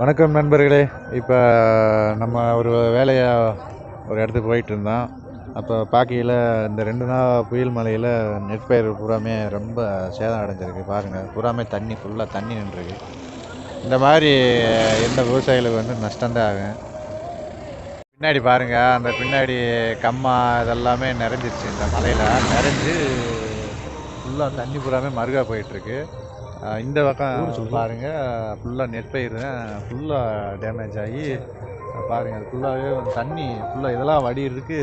வணக்கம் நண்பர்களே. இப்போ நம்ம ஒரு வேலையாக ஒரு இடத்துக்கு போயிட்டு இருந்தோம். அப்போ பார்க்கையில் இந்த ரெண்டு நாள் புயல் மலையில் நெற்பயிர் பூராமே ரொம்ப சேதம் அடைஞ்சிருக்கு. பாருங்கள் பூராமே தண்ணி ஃபுல்லாக தண்ணி நின்றுருக்கு. இந்த மாதிரி எந்த விவசாயிகளுக்கு வந்து நஷ்டம்தான் ஆகும். பின்னாடி பாருங்கள் அந்த பின்னாடி கம்மா இதெல்லாமே நிறைஞ்சிருச்சு. இந்த மலையில் நிறைஞ்சு ஃபுல்லாக தண்ணி பூராமே மருகா போயிட்டுருக்கு இந்த பக்கம் பாருங்கள் ஃபுல்லாக நெற்பயிர் ஃபுல்லாக டேமேஜ் ஆகி பாருங்கள் அது ஃபுல்லாகவே தண்ணி ஃபுல்லாக இதெல்லாம் வடிகிறதுக்கு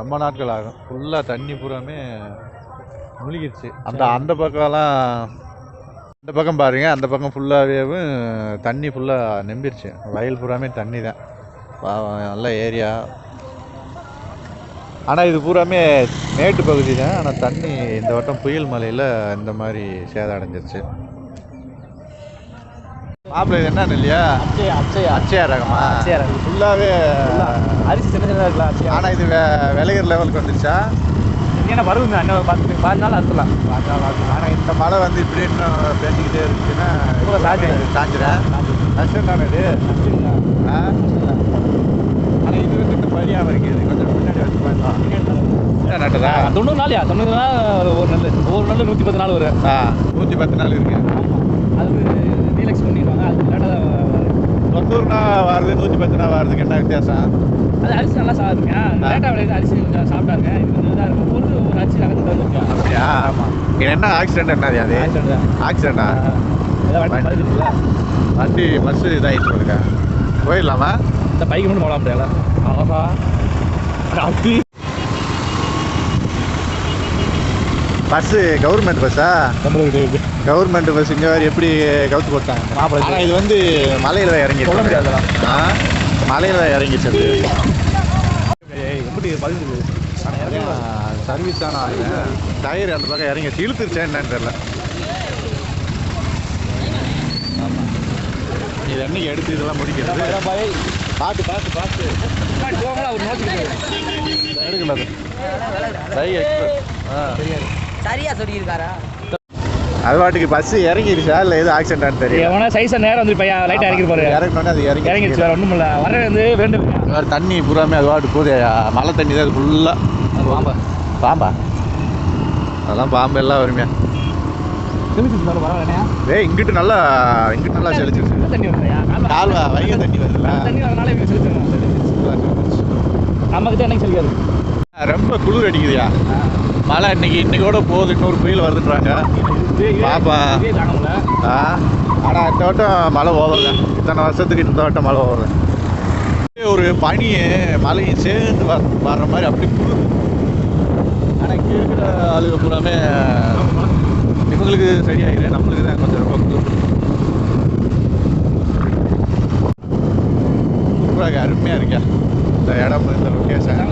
ரொம்ப நாட்கள் ஆகும். ஃபுல்லாக தண்ணி பூராமே முழுகிடுச்சு அந்த அந்த பக்கம்லாம் இந்த பக்கம் பாருங்கள் அந்த பக்கம் ஃபுல்லாகவேவும் தண்ணி ஃபுல்லாக நம்பிருச்சு. வயல் பூராமே தண்ணி தான். பாவம் நல்ல ஏரியா. ஆனால் இது பூராமே மேட்டு பகுதி தான். ஆனால் தண்ணி இந்த வட்டம் புயல் மலையில் இந்த மாதிரி சேதம் அடைஞ்சிருச்சு. மாப்பிள்ளை இது என்ன இல்லையா? அச்சய அச்சய. அச்சயா ரகமா? அச்சயா ரகம். ஃபுல்லாகவே அரிசி சின்ன சின்னதாக இருக்கலாம் அச்சயா ஆனால் இது விளையிற லெவலுக்கு வந்துருச்சா? ஏன்னா வருங்க இன்னும் பத்து பாஞ்சு நாள் அறுத்துலாம் நாள் அறுத்துலாம் ஆனால் இந்த மழை வந்து இப்படி இன்னும் பேஞ்சிக்கிட்டே இருந்துச்சுன்னா ரொம்ப சாஞ்சிரும். சாஞ்சிரேன் கஷ்டம் தானே இது? ஆனால் இது வந்து இந்த பரியாக இருக்குது. கொஞ்சம் முன்னாடி வச்சு நட்டதா? தொண்ணூறு நாளையா தொண்ணூறு நாள் ஒரு- நெல் ஒரு நெல் நூற்றி பத்து நாள் வரும். நூற்றி பத்து நாள் இருக்கு. அது டீலக்ஸ் பண்ணிடுவாங்க. அது லேட்டாக தொண்ணூறுனா வருது நூற்றி பத்து நாள் வருதுக்கு என்ன வித்தியாசம் அது அரிசி நல்லா சாப்பிடுங்க லேட்டாக விளையுது அரிசி கொஞ்சம் சாப்பிட்டாருங்க இது கொஞ்சம் இதாக இருக்கும். ஒரு ஒரு அரிசி ரகத்துக்கு வந்துருக்கேன் அப்படியா? ஆமாம் என்ன ஆக்சிடென்ட் என்னது அது? ஆக்சிடென்டா வண்டி பஸ்ஸு இதாகிட்டு இருக்கா போயிடலாமா? இந்த பைக்கு மட்டும் போகலாம் முடியல ஆஹா. அப்படி. பஸ்ஸு கவர்மெண்ட் பஸ்ஸா நம்மளுக்கு கவர்மெண்ட் பஸ் இங்கே வேறு எப்படி கவுத்து போட்டாங்க? ஆனால் இது வந்து மலையில் இறங்கி சொல்ல முடியாது மலையில் தான் இறங்கிச்சு அது எப்படி பதில் சர்வீஸ் தானே டயர் அந்த பக்கம் இறங்கிச்சு இழுத்துருச்சா என்னன்னு தெரியல. இது என்னைக்கு எடுத்து இதெல்லாம் முடிக்கிறது? பார்த்து பார்த்து பார்த்து எடுக்கல அது. எக்ஸ்பிரஸ் ஆ. சரியா சொல்லியிருக்காரா? அது பாட்டுக்கு பஸ் இறங்கிருச்சா? இல்லை எது ஆக்சிடென்ட் தெரியல. எவனா சைஸா நேரம் வந்து பையன் லைட்டா இறங்கி பாரு இறங்கினோடனே அது இறங்கி இறங்கிடுச்சு வேற ஒண்ணும் இல்ல. வர வந்து வேண்டும் வேறு தண்ணி பூராமே அது பாட்டு போதே மழை தண்ணி தான் ஃபுல்லாக பாம்பா. பாம்பா? அதெல்லாம் பாம்பு எல்லாம் வருமே. திருச்சி மேல வர வேணா ஏய் இங்கிட்டு நல்லா இங்கிட்டு நல்லா செழிச்சிருச்சு தண்ணி வருதுயா கால்வா வைகை தண்ணி வருதுல்ல. தண்ணி வரனால இப்படி செலுத்துங்க நம்ம கிட்ட என்னைக்கு செலுக்காது ரொம்ப குளிர் அடிக்குதுயா. மழை இன்னைக்கு இன்னைக்கோட போகுது இன்னொரு புயல் வருதுன்றாங்க. பாப்பா. ஆ? ஆனால் இந்த வட்டம் மழை ஓவருங்க. இத்தனை வருஷத்துக்கு இந்த வட்டம் மழை ஓவருங்க. ஒரு பனியை மழையும் சேர்ந்து வர வர்ற மாதிரி அப்படி குளிர் ஆனால் இங்கே இருக்கிற ஆளுங்க பூராமே இவங்களுக்கு சரியாயிரு. நம்மளுக்கு தான் கொஞ்சம் ரொம்ப சூப்பராக அருமையாக இருக்கா. இந்த இடம் இந்த லொக்கேஷன்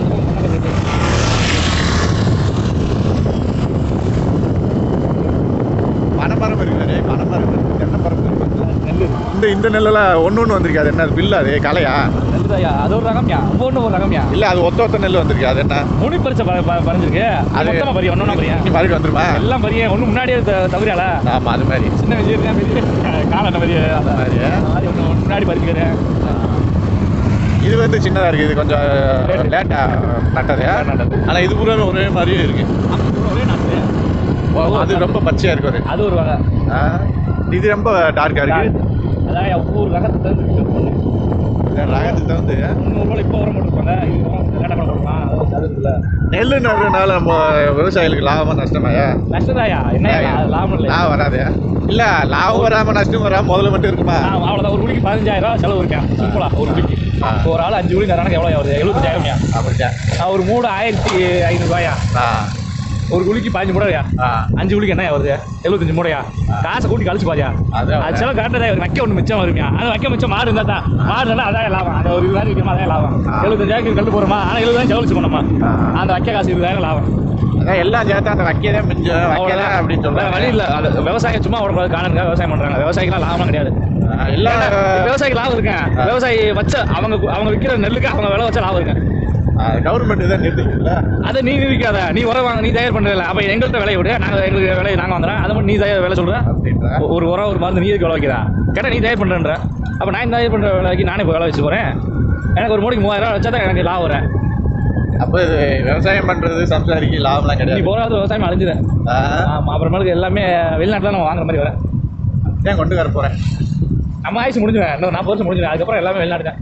பனைமரம் இருக்குது பனைமரம் இருக்குது தென்னைமரம் இருக்குது நெல்லு இந்த நெல்லெல்லாம் ஒன்று ஒன்று வந்திருக்கு. அது என்ன அது பில்லு அது கலையா? அது ஒரு ரகம்யா? ஒவ்வொன்று ஒரு ரகம்யா? இல்லை அது ஒத்த ஒத்த நெல் வந்திருக்கு. அது என்ன? முனி பறிச்ச பறிஞ்சிருக்கு. அது- அது மொத்தமா பறியா? ஒன்னொன்னா பறியா? இனி மறுபடியும் வந்துருமா? எல்லாம் பறிய? ஒண்ணு முன்னாடியே தவறியால ஆமாம் அது மாதிரி. சின்ன பெரிய. காலம் பெரிய? அந்த மாதிரி. ஒன்று முன்னாடி பறிக்கிறேன் இது வந்து சின்னதாக இருக்குது இது கொஞ்சம் லேட்டாக நட்டது. ஆனால் இது பூரா ஒரே மாதிரியே இருக்கு. ஒரே நாட்டு. அது ரொம்ப பச்சையாக இருக்கு அது ஒரு வகை. இது ரொம்ப டார்க்காக இருக்கு? அதான் தகுந்து ஒன்று ரகத்துக்கு தகுந்து முந்நூறுரூவா இப்போ உரம் போட்டுருப்பாங்க இது உரம் லேட்டாக பண்ண போடலாம் அது அது இருக்குல்ல நெல் நடுறதுனால நம்ம விவசாயிகளுக்கு லாபமா நஷ்டமாயா? நஷ்டதாயா? என்ன லாபம் இல்லை லாபம் வராது. இல்லை லாபம் வராமல் நஷ்டம் வராமல் முதல்ல மட்டும் இருக்குமா? அவ்வளோதான் ஒரு குடிக்கு பதினஞ்சாயிரம் செலவு இருக்கேன். சிம்பிளா ஒரு குடிக்கு. ஒரு ஆள் அஞ்சு குடி தரானுக்கு எவ்வளோ வருது எழுபத்தஞ்சாயிரம்யா அப்படிதான் ஒரு மூணு ஆயிரத்தி ஐநூறுபாயா ஒரு குழிக்கு பதினஞ்சு மூடையா அஞ்சு குழிக்கு என்ன வருது? எழுபத்தஞ்சு மூடையா? காசை கூட்டி கழிச்சு அதான் அது செலவு தான் வைக்க ஒன்று மிச்சம் வருமியா? அது வைக்க மிச்சம் மாடு இருந்தால் தான். மாடு இருந்தால் அதான் லாபம். அந்த ஒரு இருபதாயிரம் விற்கமா அதான் லாபம். எழுபத்தஞ்சாயிரம் கண்டு போகிறோமா ஆனால் எழுபதாயிரம் செலவு பண்ணோமா. அந்த வைக்க காசு இருபதாயிரம் லாபம். அதான் எல்லாம் சேர்த்து அந்த வைக்கதான் மிஞ்சம் வைக்கதான் அப்படின்னு வேற வழி சொல்றாங்க இல்லை. அது விவசாயம் சும்மா விடக்கூடாது காணுங்க விவசாயம் பண்ணுறாங்க விவசாயிக்கெல்லாம் லாபம் கிடையாது. ஆ, எல்லாம் விவசாயிக்கு லாபம் இருக்கேன். விவசாயி வச்ச அவங்க அவங்க விற்கிற நெல்லுக்கு அவங்க விலை வச்ச லாபம் இருக்கேன். கவர்மெண்ட் தான் நிறுத்திக்கல அதை நீ நிற்காத நீ உரம் வாங்க நீ தயார் பண்ணுறல அப்போ எங்கள்கிட்ட விலையை விடு. நாங்கள் எங்களுக்கு விலையை நாங்கள் வந்துடுறோம் அதை மட்டும் நீ தயார் விலை சொல்கிற ஒரு உரம் ஒரு மருந்து நீ எதுக்கு விலை வைக்கிறா? கேட்டால் நீ தயார் பண்ணுறன்ற அப்போ நான் தயார் பண்ணுற விலைக்கு நானே இப்போ விலை வச்சு போகிறேன் எனக்கு ஒரு மூடைக்கு மூவாயிரம் ரூபா வச்சா தான் எனக்கு லாபம் வரேன் அப்போ இது விவசாயம் பண்றது சம்சாரிக்கு லாபம்லாம் நீ கிடையாது போகிறது விவசாயம் அழிஞ்சுது ஆ, ஆமாம் அப்புறமேலுக்கு எல்லாமே வெளிநாட்டில் நம்ம வாங்குற மாதிரி வரேன் ஏன் கொண்டு வர போறேன்? நம்ம ஆயுசு முடிஞ்சுவேன் இன்னும் நாற்பது வருஷம் முடிஞ்சுவேன் அதுக்கப்புறம் எல்லாமே வெளிநாட்டு தான்